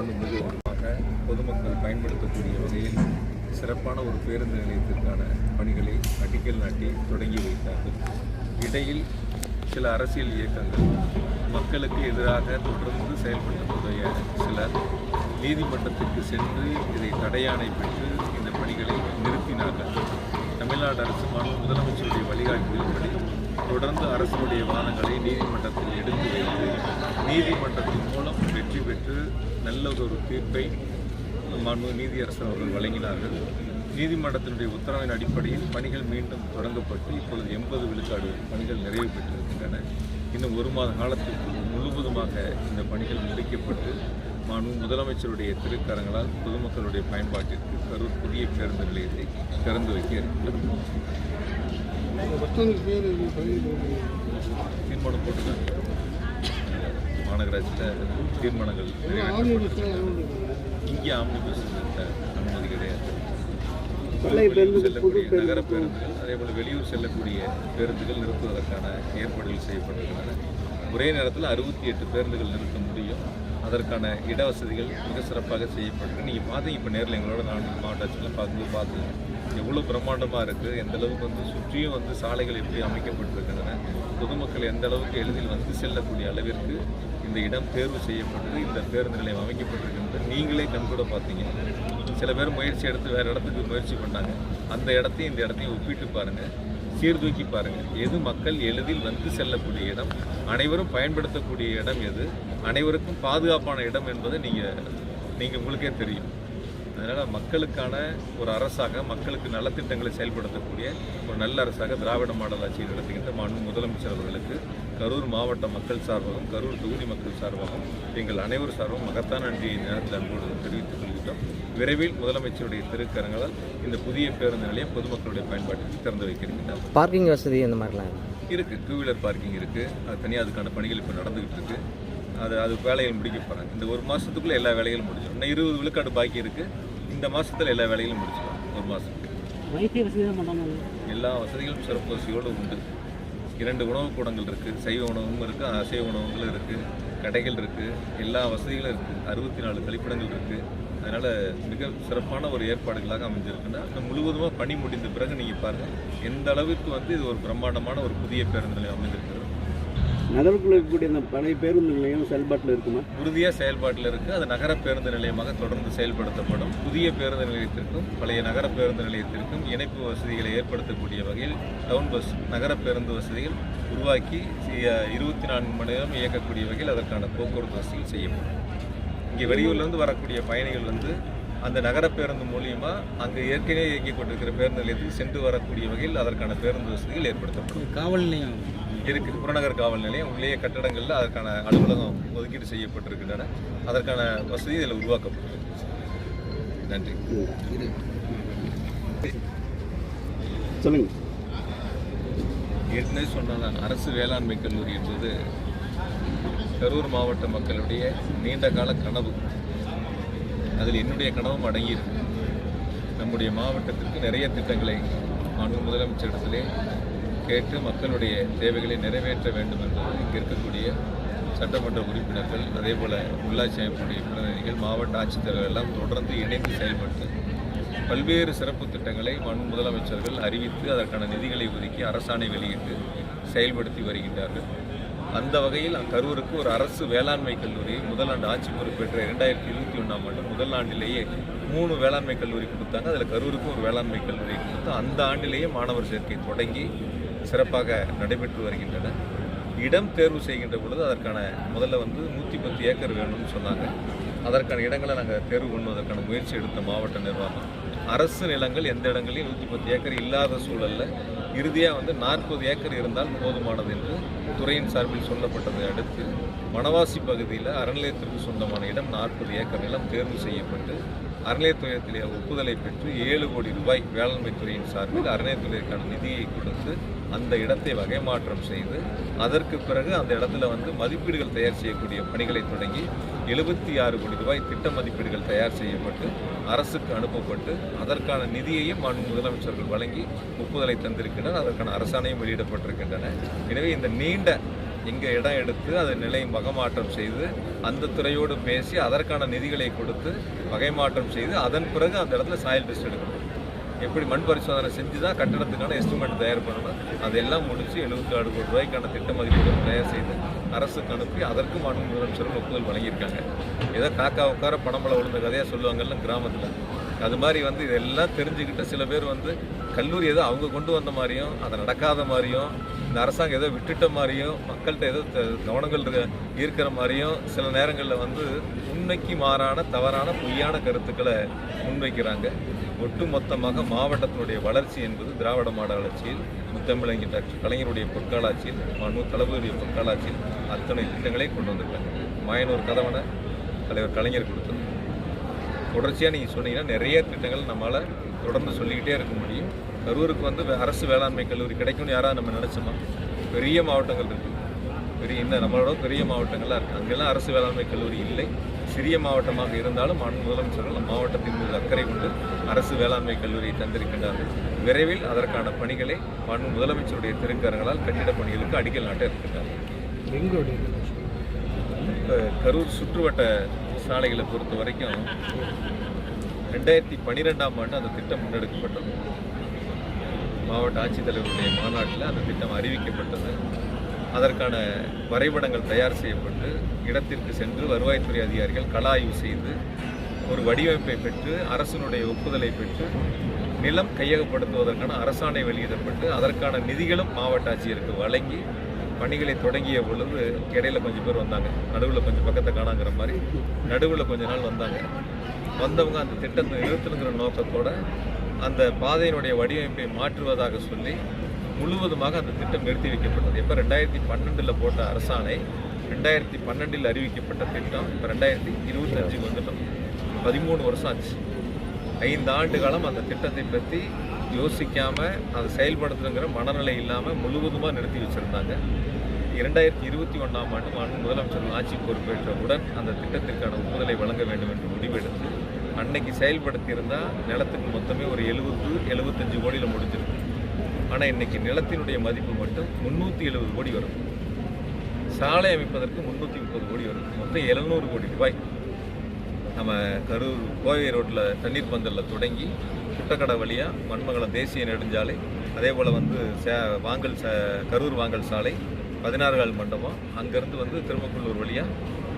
மாண்புமிகுமாக பொதுமக்கள் பயன்படுத்தக்கூடிய வகையில் சிறப்பான ஒரு பேருந்து நிலையத்திற்கான பணிகளை அடிக்கல் நாட்டி தொடங்கி வைத்தார்கள். இடையில் சில அரசியல் இயக்கங்கள் மக்களுக்கு எதிராக தொடர்ந்து செயல்பட்டதுடைய சிலர் நீதிமன்றத்திற்கு சென்று இதை தடையானை பெற்று இந்த பணிகளை நிறுத்தினார்கள். தமிழ்நாடு அரசு மாநில முதலமைச்சருடைய வழிகாட்டுதல்படி தொடர்ந்து அரசுடைய வாதங்களை நீதிமன்றத்தில் எடுத்து வைத்து நீதிமன்றத்தின் மூலம் வெற்றி பெற்று நல்லதொரு தீர்ப்பை மாண்பு நீதியரசர் அவர்கள் வழங்கினார்கள். நீதிமன்றத்தினுடைய உத்தரவின் அடிப்படையில் பணிகள் மீண்டும் தொடங்கப்பட்டு இப்பொழுது எண்பது விழுக்காடு பணிகள் நிறைவு பெற்றிருக்கின்றன. இன்னும் ஒரு மாத காலத்திற்கு முழுவதுமாக இந்த பணிகள் முடிக்கப்பட்டு மாண்பு முதலமைச்சருடைய திருக்கரங்களால் பொதுமக்களுடைய பயன்பாட்டிற்கு கரூர் புதிய பேருந்து நிலையத்தை திறந்து வைக்க இருக்கிறது தீர்மானம் போட்டுருக்காங்க மாநகராட்சியில் தீர்மானங்கள். இங்கே ஆம்னி பஸ் அனுமதி கிடையாது. வெளியூர் செல்லக்கூடிய நகர பேருந்துகள் அதே போல் வெளியூர் செல்லக்கூடிய பேருந்துகள் நிறுத்துவதற்கான ஏற்பாடுகள் செய்யப்பட்டிருக்கின்றன. ஒரே நேரத்தில் அறுபத்தி எட்டு பேருந்துகள் நிறுத்த முடியும். அதற்கான இட வசதிகள் மிக சிறப்பாக செய்யப்பட்டிருக்கு. நீங்கள் பார்த்தீங்க இப்போ நேரில் எங்களோட நான் மாவட்ட ஆட்சியில் பார்க்கும்போது பார்த்தீங்க எவ்வளோ பிரம்மாண்டமாக இருக்குது எந்த அளவுக்கு வந்து சுற்றியும் வந்து சாலைகள் எப்படி அமைக்கப்பட்டிருக்கின்றன? பொதுமக்கள் எந்த அளவுக்கு எளிதில் வந்து செல்லக்கூடிய அளவிற்கு இந்த இடம் தேர்வு செய்யப்பட்டது இந்த பேருந்து நிலையம் அமைக்கப்பட்டிருக்கின்றது நீங்களே கண்கூட பார்த்தீங்க. சில பேர் முயற்சி எடுத்து வேறு இடத்துக்கு முயற்சி பண்ணாங்க. அந்த இடத்தையும் இந்த இடத்தையும் ஒப்பிட்டு பாருங்கள் சீர்தூக்கி பாருங்கள் எது மக்கள் எளிதில் வந்து செல்லக்கூடிய இடம்? அனைவரும் பயன்படுத்தக்கூடிய இடம் எது? அனைவருக்கும் பாதுகாப்பான இடம் என்பதை நீங்கள் நீங்கள் உங்களுக்கே தெரியும். அதனால் மக்களுக்கான ஒரு அரசாக மக்களுக்கு நலத்திட்டங்களை செயல்படுத்தக்கூடிய ஒரு நல்ல அரசாக திராவிட மாடல் ஆட்சியை நடத்துகின்ற மாண்பு முதலமைச்சர் அவர்களுக்கு கரூர் மாவட்ட மக்கள் சார்பாகவும் கரூர் தொகுதி மக்கள் சார்பாகவும் எங்கள் அனைவர் சார்பாகவும் மகத்தான நன்றியை நேரத்தில் அன்போடு தெரிவித்துக் கொள்கின்றோம். விரைவில் முதலமைச்சருடைய திருக்கரங்களால் இந்த புதிய பேருந்து நிலையம் பொதுமக்களுடைய பயன்பாட்டிற்கு திறந்து வைக்கின்றனர் பார்க்கிங் வசதி அந்த மாதிரிலாம் இருக்குது டூ வீலர் பார்க்கிங் இருக்குது அது தனியாக அதுக்கான பணிகள் இப்போ நடந்துகிட்டு இருக்கு. அது அது வேலைகள் முடிக்க போகிறாங்க இந்த ஒரு மாதத்துக்குள்ளே எல்லா வேலைகளும் முடிஞ்சிடும். இன்னும் இருபது விழுக்காடு பாக்கி இருக்குது இந்த மாதத்தில் எல்லா வேலைகளும் முடிச்சிடும் ஒரு பண்ணுறாங்க எல்லா வசதிகளும் சிறப்பு வசதியோடு உண்டு. இரண்டு உணவுக் கூடங்கள் இருக்குது சைவ உணவும் இருக்குது அசைவ உணவுகளும் இருக்குது கடைகள் இருக்குது எல்லா வசதிகளும் இருக்குது அறுபத்தி நாலு கழிப்பிடங்கள் இருக்குது அதனால் மிக சிறப்பான ஒரு ஏற்பாடுகளாக அமைஞ்சிருக்குன்னா அது முழுவதுமாக பணி முடிந்த பிறகு நீங்கள் பாருங்கள் எந்த அளவுக்கு வந்து இது ஒரு பிரம்மாண்டமான ஒரு புதிய பேருந்து நிலையம் அமைந்திருக்கிறது. நகருக்குள்ள இருக்கக்கூடிய அந்த பழைய பேருந்து நிலையம் செயல்பாட்டில் இருக்குமா? உறுதியாக செயல்பாட்டில் இருக்குது அது நகர பேருந்து நிலையமாக தொடர்ந்து செயல்படுத்தப்படும். புதிய பேருந்து நிலையத்திற்கும் பழைய நகர பேருந்து நிலையத்திற்கும் இணைப்பு வசதிகளை ஏற்படுத்தக்கூடிய வகையில் டவுன் பஸ் நகர பேருந்து வசதிகள் உருவாக்கி இருபத்தி நான்கு மணி நேரம் இயக்கக்கூடிய வகையில் அதற்கான போக்குவரத்து வசதிகள் செய்யப்படும். இங்கே வெளியூர்லேருந்து வரக்கூடிய பயணிகள் வந்து அந்த நகர பேருந்து மூலியமா அங்கே ஏற்கனவே இயங்கிக் கொண்டிருக்கிற பேருந்து நிலையத்துக்கு சென்று வரக்கூடிய வகையில் அதற்கான பேருந்து வசதிகள் ஏற்படுத்தப்படும். காவல் நிலையம் இருக்குது புறநகர் காவல் நிலையம் உள்ளே கட்டடங்களில் அதற்கான அலுவலகம் ஒதுக்கீடு செய்யப்பட்டிருக்கின்றன. அதற்கான வசதி இதில் உருவாக்கப்பட்டிருக்கு. நன்றி. சொல்லுங்க. ஏற்கனவே சொன்ன அரசு வேளாண்மை கல்லூரி என்பது கரூர் மாவட்ட மக்களுடைய நீண்ட கால கனவு. அதில் என்னுடைய கனவும் அடங்கியிருக்கு. நம்முடைய மாவட்டத்திற்கு நிறைய திட்டங்களை மாண்பு முதலமைச்சரிடத்திலே கேட்டு மக்களுடைய தேவைகளை நிறைவேற்ற வேண்டும் என்பது இங்கே இருக்கக்கூடிய சட்டமன்ற உறுப்பினர்கள் அதே போல் உள்ளாட்சி அமைப்புடைய பிரதிநிதிகள் மாவட்ட ஆட்சித்தலைவர் எல்லாம் தொடர்ந்து இணைந்து செயல்பட்டு பல்வேறு சிறப்பு திட்டங்களை மண் முதலமைச்சர்கள் அறிவித்து அதற்கான நிதிகளை ஒதுக்கி அரசாணை வெளியிட்டு செயல்படுத்தி வருகின்றார்கள். அந்த வகையில் கரூருக்கு ஒரு அரசு வேளாண்மை கல்லூரி முதலாண்டு ஆட்சி பொறுப்பேற்ற இரண்டாயிரத்தி இருபத்தி ஒன்றாம் ஆண்டு முதல் ஆண்டிலேயே மூணு வேளாண்மை கல்லூரி கொடுத்தாங்க. அதில் கரூருக்கும் ஒரு வேளாண்மை கல்லூரி கொடுத்து அந்த ஆண்டிலேயே மாணவர் சேர்க்கை தொடங்கி சிறப்பாக நடைபெற்று வருகின்றன. இடம் தேர்வு செய்கின்ற பொழுது அதற்கான முதல்ல வந்து நூற்றி பத்து ஏக்கர் வேணும்னு சொன்னாங்க. அதற்கான இடங்களை நாங்கள் தேர்வு பண்ணுவதற்கான முயற்சி எடுத்த மாவட்ட நிர்வாகம். அரசு நிலங்கள் எந்த இடங்களையும் நூற்றி பத்து ஏக்கர் இல்லாத சூழலில் இறுதியாக வந்து நாற்பது ஏக்கர் இருந்தால் போதுமானது என்று துறையின் சார்பில் சொல்லப்பட்டதை அடுத்து வனவாசி பகுதியில் அறநிலையத்திற்கு சொந்தமான இடம் நாற்பது ஏக்கர் நிலம் தேர்வு செய்யப்பட்டு அறநிலையத்துறையத்திலே ஒப்புதலை பெற்று ஏழு கோடி ரூபாய் வேளாண்மை துறையின் சார்பில் அறநிலையத்துறைக்கான நிதியை கொடுத்து அந்த இடத்தை வகை மாற்றம் செய்து அதற்கு பிறகு அந்த இடத்துல வந்து மதிப்பீடுகள் தயார் செய்யக்கூடிய பணிகளை தொடங்கி எழுபத்தி ஆறு கோடி ரூபாய் திட்ட மதிப்பீடுகள் தயார் செய்யப்பட்டு அரசுக்கு அனுப்பப்பட்டு அதற்கான நிதியையும் மாண்பு முதலமைச்சர்கள் வழங்கி ஒப்புதலை தந்திருக்கின்றனர். அதற்கான அரசாணையும் வெளியிடப்பட்டிருக்கின்றன. எனவே இந்த நீண்ட இங்கே இடம் எடுத்து அதை நிலை வகைமாற்றம் செய்து அந்த துறையோடு பேசி அதற்கான நிதிகளை கொடுத்து வகைமாற்றம் செய்து அதன் பிறகு அந்த இடத்துல சாயல் டெஸ்ட் எடுக்கணும். எப்படி மண் பரிசோதனை செஞ்சு தான் கட்டடத்துக்கான எஸ்டிமேட் தயார் பண்ணணும் அதெல்லாம் முடித்து எழுபத்தி ஆறு கோடி ரூபாய்க்கான திட்ட மதிப்பீடு தயார் செய்து அரசுக்கு அனுப்பி அதற்கு மாநில முதலமைச்சர்கள் ஒப்புதல் வழங்கியிருக்காங்க. ஏதோ காக்கா உட்கார பணம்பளம் விழுந்த கதையாக சொல்லுவாங்கல்ல கிராமத்தில். அது மாதிரி வந்து இதெல்லாம் தெரிஞ்சுக்கிட்டு சில பேர் வந்து கல்லூரி ஏதோ அவங்க கொண்டு வந்த மாதிரியும் அதை நடக்காத மாதிரியும் இந்த அரசாங்கம் ஏதோ விட்டுட்ட மாதிரியும் மக்கள்கிட்ட ஏதோ கவனங்கள் இருக்க- இருக்கிற மாதிரியும் சில நேரங்களில் வந்து உண்மைக்கு மாறான தவறான பொய்யான கருத்துக்களை முன்வைக்கிறாங்க. ஒட்டுமொத்தமாக மாவட்டத்தினுடைய வளர்ச்சி என்பது திராவிட மாடல் ஆட்சியில் முத்தமிழங்கி டாக்டர் கலைஞருடைய பொற்காலாட்சியில் மனு தளபதியுடைய பொற்காலாட்சியில் அத்தனை திட்டங்களையும் கொண்டு வந்திருக்காங்க. மாயனூர் கதவனை தலைவர் கலைஞர் கொடுத்தது. தொடர்ச்சியாக நீங்கள் சொன்னீங்கன்னா நிறைய திட்டங்கள் நம்மளால் தொடர்ந்து சொல்லிக்கிட்டே இருக்க முடியும். கரூருக்கு வந்து அரசு வேளாண்மை கல்லூரி கிடைக்கும்னு யாராவது நம்ம நினச்சோமா? பெரிய மாவட்டங்கள் இருக்குது பெரிய இன்னும் நம்மளோட பெரிய மாவட்டங்கள்லாம் இருக்குது அங்கெல்லாம் அரசு வேளாண்மை கல்லூரி இல்லை. சிறிய மாவட்டமாக இருந்தாலும் முதலமைச்சர்கள் நம் மாவட்டத்தின் மீது அக்கறை கொண்டு அரசு வேளாண்மை கல்லூரியை தந்திருக்கின்றார்கள். விரைவில் அதற்கான பணிகளை மாண்பு முதலமைச்சருடைய திருக்கரங்களால் கட்டிடப் பணிகளுக்கு அடிக்கல் நாட்ட இருக்கின்றார்கள். கரூர் சுற்றுவட்ட சாலைகளை பொறுத்த வரைக்கும் ரெண்டாயிரத்தி பன்னிரெண்டாம் ஆண்டு அந்த திட்டம் முன்னெடுக்கப்பட்டது. மாவட்ட ஆட்சித்தலைவருடைய மாநாட்டில் அந்த திட்டம் அறிவிக்கப்பட்டது. அதற்கான வரைபடங்கள் தயார் செய்யப்பட்டு இடத்திற்கு சென்று வருவாய்த்துறை அதிகாரிகள் கள ஆய்வு செய்து ஒரு வடிவமைப்பை பெற்று அரசினுடைய ஒப்புதலை பெற்று நிலம் கையகப்படுத்துவதற்கான அரசாணை வெளியிடப்பட்டு அதற்கான நிதிகளும் மாவட்ட ஆட்சியருக்கு வழங்கி பணிகளை தொடங்கிய பொழுது இடையில கொஞ்சம் பேர் வந்தாங்க. நடுவில் கொஞ்சம் பக்கத்தை காணாங்கிற மாதிரி நடுவில் கொஞ்ச நாள் வந்தாங்க. வந்தவங்க அந்த திட்டத்தை நிறுத்தணுங்கிற நோக்கத்தோட அந்த பாதையினுடைய வடிவமைப்பை மாற்றுவதாக சொல்லி முழுவதுமாக அந்த திட்டம் நிறுத்தி வைக்கப்பட்டது. எப்போ ரெண்டாயிரத்தி பன்னெண்டில் போட்ட அரசாணை ரெண்டாயிரத்தி பன்னெண்டில் அறிவிக்கப்பட்ட திட்டம். இப்போ ரெண்டாயிரத்தி இருபத்தஞ்சுக்கு வந்துட்டோம். பதிமூணு வருஷம் ஆச்சு. ஐந்து ஆண்டு காலம் அந்த திட்டத்தை பற்றி யோசிக்காமல் அதை செயல்படுத்துங்கிற மனநிலை இல்லாமல் முழுவதுமாக நிறுத்தி வச்சுருந்தாங்க. இரண்டாயிரத்தி இருபத்தி ஒன்றாம் ஆண்டு மாநில முதலமைச்சர் ஆட்சி பொறுப்பேற்றவுடன் அந்த திட்டத்திற்கான ஒப்புதலை வழங்க வேண்டும் என்று முடிவெடுத்து அன்னைக்கு செயல்படுத்தியிருந்தால் நிலத்துக்கு மொத்தமே ஒரு எழுபத்து எழுபத்தஞ்சு கோடியில் முடிஞ்சிருக்கு. ஆனால் இன்னைக்கு நிலத்தினுடைய மதிப்பு மட்டும் முந்நூற்றி எழுபது கோடி வரும். சாலை அமைப்பதற்கு முந்நூற்றி முப்பது கோடி வரும். மொத்தம் எழுநூறு கோடி ரூபாய். நம்ம கரூர் கோவை ரோட்டில் தண்ணீர் பந்தலில் தொடங்கி குட்டக்கடை வழியாக மண்மங்கலம் தேசிய நெடுஞ்சாலை அதே போல் வந்து சே வாங்கல் ச கரூர் வாங்கல் சாலை பதினாறுகால் மண்டபம் அங்கேருந்து வந்து திருமக்குள்ளூர் வழியாக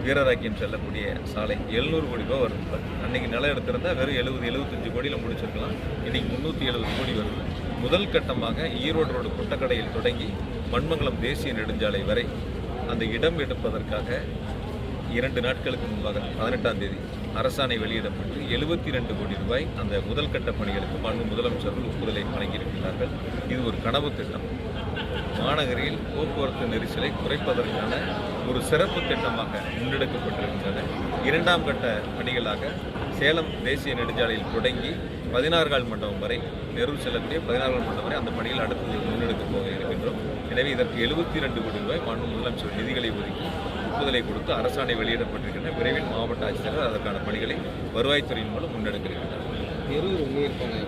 வீரராக்கியம் செல்லக்கூடிய சாலை எழுநூறு கோடி ரூபா வருது. அன்னைக்கு நிலம் எடுத்திருந்தால் வெறும் எழுபது எழுபத்தஞ்சு கோடியில் முடிச்சிருக்கலாம். இன்னைக்கு முந்நூற்றி எழுபது கோடி வருது. முதல் கட்டமாக ஈரோடு ரோடு குட்டக்கடையில் தொடங்கி மண்மங்கலம் தேசிய நெடுஞ்சாலை வரை அந்த இடம் எடுப்பதற்காக இரண்டு நாட்களுக்கு முன்பாக பதினெட்டாம் தேதி அரசாணை வெளியிடப்பட்டு எழுபத்தி ரெண்டு கோடி ரூபாய் அந்த முதல் கட்ட பணிகளுக்கு மாண்பு முதலமைச்சர்கள் ஒப்புதலை வழங்கியிருக்கிறார்கள். இது ஒரு கனவு திட்டம். மாநகரில் போக்குவரத்து நெரிசலை குறைப்பதற்கான ஒரு சிறப்பு திட்டமாக முன்னெடுக்கப்பட்டிருக்கின்றன இரண்டாம் கட்ட பணிகளாக சேலம் தேசிய நெடுஞ்சாலையில் தொடங்கி பதினாறுகால் மண்டபம் வரை நெரூர் செல்லக்கூடிய பதினாறுகால் மண்டபம் வரை அந்த பணிகள் அடுத்து முன்னெடுக்கப் போக இருக்கின்றோம். எனவே இதற்கு எழுபத்தி ரெண்டு கோடி ரூபாய் மாண்பு முதலமைச்சர் நிதிகளை ஒதுக்கி ஒப்புதலை கொடுத்து அரசாணை வெளியிடப்பட்டிருக்கின்றன. விரைவில் மாவட்ட ஆட்சித்தலைவர் அதற்கான பணிகளை வருவாய்த்துறையின் மூலம் முன்னெடுக்க இருக்கின்றனர் நெரூர் உண்மையிருப்பாங்க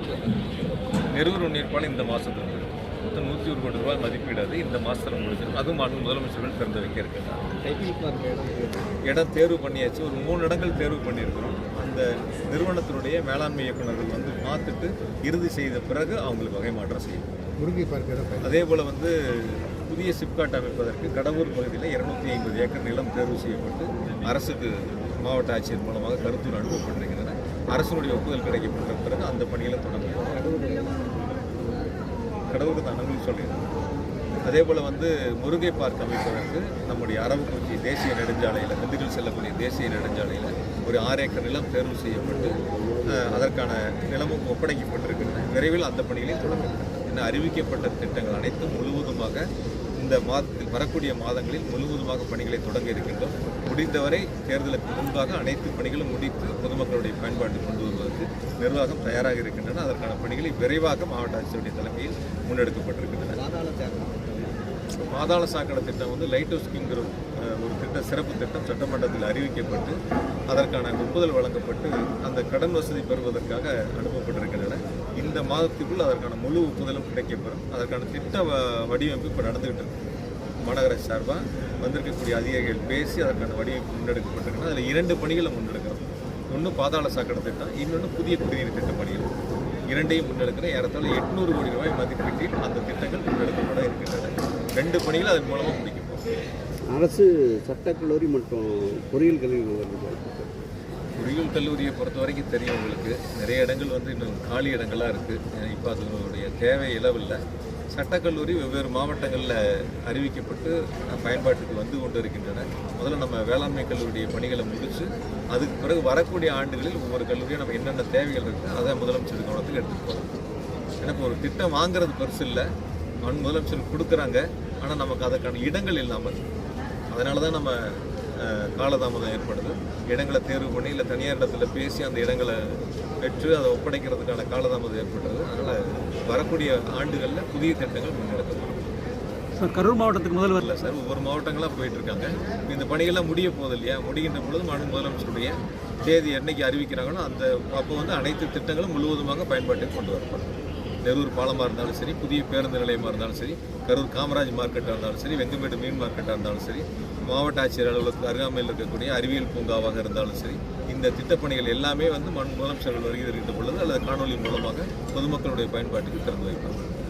நெரூர் உண்ணீர்ப்பால் இந்த மாதத்தில் முடியும் மொத்தம் நூற்றி ஒரு கோடி ரூபாய் மதிப்பீடு அது இந்த மாதத்தில் முடிஞ்சிடும் அதுவும் மாண்பு முதலமைச்சர்கள் திறந்து வைக்க இருக்கிறார். இடம் தேர்வு பண்ணியாச்சு. ஒரு மூணு இடங்கள் தேர்வு பண்ணியிருக்கிறோம். அந்த நிறுவனத்தினுடைய மேலாண்மை இயக்குநர்கள் வந்து பார்த்துட்டு இறுதி செய்த பிறகு அவங்களுக்கு வகை மாற்றம் செய்யும் முருகை பார்க்க அதே போல் வந்து புதிய சிப்காட் அமைப்பதற்கு கடவுர் பகுதியில் இருநூத்தி ஐம்பது ஏக்கர் நிலம் தேர்வு செய்யப்பட்டு அரசுக்கு மாவட்ட ஆட்சியர் மூலமாக கருத்தூர் அனுப்பப்பட்டிருக்கின்றன. அரசனுடைய ஒப்புதல் கிடைக்கப்பட்ட பிறகு அந்த பணிகளை தொடங்க கடவுளுக்கு தான் நன்றி சொல்கிறேன் அதே போல் வந்து முருகை பார்க் அமைப்பதற்கு நம்முடைய அரவக்குறிச்சி தேசிய நெடுஞ்சாலையில் திண்டுக்கல் செல்லக்கூடிய தேசிய நெடுஞ்சாலையில் ஒரு ஆறு ஏக்கர் நிலம் தேர்வு செய்யப்பட்டு அதற்கான நிலமும் ஒப்படைக்கப்பட்டிருக்கின்றன. விரைவில் அந்த பணிகளையும் தொடங்குகின்றன என அறிவிக்கப்பட்ட திட்டங்கள் அனைத்தும் முழுவதுமாக இந்த மாதத்தில் வரக்கூடிய மாதங்களில் முழுவதுமாக பணிகளை தொடங்க இருக்கின்றோம். முடிந்தவரை தேர்தலுக்கு முன்பாக அனைத்து பணிகளும் முடித்து பொதுமக்களுடைய பயன்பாட்டு கொண்டு வருவதற்கு நிர்வாகம் தயாராக இருக்கின்றன. அதற்கான பணிகளை விரைவாக மாவட்ட ஆட்சியருடைய தலைமையில் முன்னெடுக்கப்பட்டிருக்கின்றன. பாதாள சாக்கடை திட்டம் வந்து லைட் ஹவுஸ்கிங்கிற ஒரு திட்ட சிறப்பு திட்டம் சட்டமன்றத்தில் அறிவிக்கப்பட்டு அதற்கான ஒப்புதல் வழங்கப்பட்டு அந்த கடன் வசதி பெறுவதற்காக அனுப்பப்பட்டிருக்கின்றன. இந்த மாதத்துக்குள் அதற்கான முழு ஒப்புதலும் கிடைக்கப்பெறும். அதற்கான திட்ட வடிவமைப்பு இப்போ நடந்துகிட்டு இருக்கு. மாநகராட்சி சார்பாக வந்திருக்கக்கூடிய அதிகாரிகள் பேசி அதற்கான வடிவமைப்பு முன்னெடுக்கப்பட்டிருக்குன்னா அதில் இரண்டு பணிகளை முன்னெடுக்கிறோம். ஒன்று பாதாள சாக்கடை திட்டம் இன்னொன்று புதிய குடிநீர் திட்ட பணிகள். இரண்டையும் முன்னெடுக்கிற ஏறத்தாழ எட்நூறு கோடி ரூபாய் மதிப்பீட்டில் அந்த திட்டங்கள் முன்னெடுக்கப்பட இருக்கின்றன. ரெண்டு பணிகள் அதன் மூலமாக முடிக்கும் அரசு சட்டக்கல்லூரி மற்றும் பொறியியல் கல்வி நிறுவனங்கள் பொறியியல் கல்லூரியை பொறுத்த வரைக்கும் தெரியும் உங்களுக்கு. நிறைய இடங்கள் வந்து இன்னும் காலி இடங்களாக இருக்குது இப்போ அதனுடைய தேவை இளவில்லை. சட்டக்கல்லூரி வெவ்வேறு மாவட்டங்களில் அறிவிக்கப்பட்டு பயன்பாட்டுக்கு வந்து கொண்டு இருக்கின்றன முதல்ல நம்ம வேளாண்மை கல்லூரியுடைய பணிகளை முடித்து அதுக்கு பிறகு வரக்கூடிய ஆண்டுகளில் ஒவ்வொரு கல்லூரியும் நம்ம என்னென்ன தேவைகள் இருக்குது அதை முதலமைச்சர் கவனத்துக்கு எடுத்துகிட்டு போகிறோம் எனக்கு ஒரு திட்டம் வாங்குறது பெருசு இல்லை. மண் முதலமைச்சர் கொடுக்குறாங்க. ஆனால் நமக்கு அதற்கான இடங்கள் இல்லாமல் அதனால தான் நம்ம காலதாமதம் ஏற்படுது. இடங்களை தேர்வு பண்ணி இல்லை தனியார் இடத்துல பேசி அந்த இடங்களை பெற்று அதை ஒப்படைக்கிறதுக்கான காலதாமதம் ஏற்படுறது அதனால் வரக்கூடிய ஆண்டுகளில் புதிய திட்டங்கள் முன்னெடுக்கப்படும். சார் கரூர் மாவட்டத்துக்கு முதல்வர் இல்லை சார் ஒவ்வொரு மாவட்டங்களாக போயிட்டு இருக்காங்க. இந்த பணிகள்லாம் முடிய போகுது இல்லையா? முடிகின்ற பொழுது மாநில முதலமைச்சருடைய தேதி என்னைக்கு அறிவிக்கிறாங்களோ அந்த அப்போ வந்து அனைத்து திட்டங்களும் முழுவதுமாக பயன்பாட்டுக்கு கொண்டு வரப்படும். நெரூர் பாலமாக இருந்தாலும் சரி புதிய பேருந்து நிலையமாக இருந்தாலும் சரி கரூர் காமராஜ் மார்க்கெட்டாக இருந்தாலும் சரி வெங்கமேடு மீன் மார்க்கெட்டாக இருந்தாலும் சரி மாவட்ட ஆட்சியர் அலுவலகத்துக்கு அருகாமையில் இருக்கக்கூடிய அறிவியல் பூங்காவாக இருந்தாலும் சரி இந்த திட்டப்பணிகள் எல்லாமே வந்து மண் முதலமைச்சர்கள் வருகை தெரிவித்த பொழுது அல்லது காணொலி மூலமாக பொதுமக்களுடைய பயன்பாட்டுக்கு திறந்து வைப்பாங்க